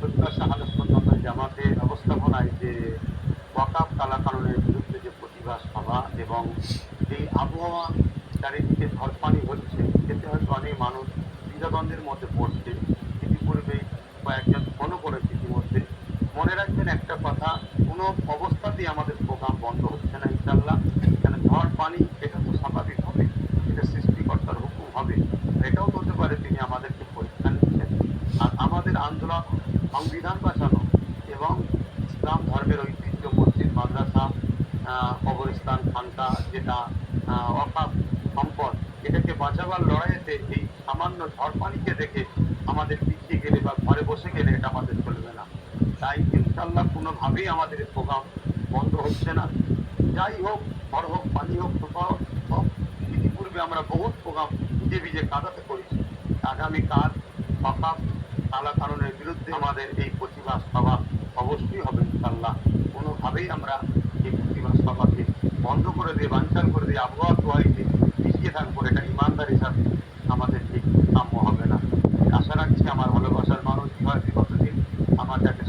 প্রত্যাশা যে ওয়াকাপ কালাকানুনের বিরুদ্ধে যে প্রতিবাদ এবং যে আবহাওয়া চারিদিকে ধরপানি হচ্ছে, এতে হয়তো অনেক মানুষ দ্বিধাদ্বন্দ্বের মধ্যে পড়ছে। ইতিপূর্বে কয়েকজন ফোনও করেছে ইতিমধ্যে। মনে রাখবেন একটা কথা, কোনো অবস্থাতেই আমাদের প্রোগ্রাম বন্ধ হচ্ছে না ইনশাল্লাহ কেন ঝড় পানি এটা তো স্বাভাবিক হবে, এটা সৃষ্টিকর্তার হবে। এটাও বলতে পারে তিনি আমাদেরকে পরীক্ষা নিচ্ছেন। আর আমাদের আন্দোলন সংবিধান বাঁচানো এবং ইসলাম ধর্মের ঐতিহ্য, মসজিদ, মাদ্রাসা কবরস্থান, খানকা, যেটা অকাপ সম্পদ, এটাকে বাঁচাবার লড়াইতে এই সামান্য ঝড় পানিকে দেখে আমাদের পিছিয়ে গেলে বা ঘরে বসে গেলে এটা আমাদের চলবে না। তাই ইনশাল্লাহ কোনোভাবেই আমাদের প্রোগ্রাম বন্ধ হচ্ছে না। যাই হোক, ঘর হোক, পানি হোক তোফা হোক ইতিপূর্বে আমরা বহুত প্রোগ্রাম ভিজে ভিজে কাদাতে করেছি। আগামীকাল অকাপ কালা বিরুদ্ধে আমাদের এই প্রতিভা সভা অবশ্যই হবে ইনশাল্লাহ কোনোভাবেই আমরা এই প্রতিভা সভাকে বন্ধ করে দিয়ে বাঞ্চাল করে দিয়ে, আবহাওয়া দোয়াইতে পিছিয়ে থাকব, এটা ইমানদার হিসাবে আমাদের ঠিক কাম্য হবে না। আশা রাখছি আমার ভালোবাসার মানুষ বিগত দিন আমার কাছে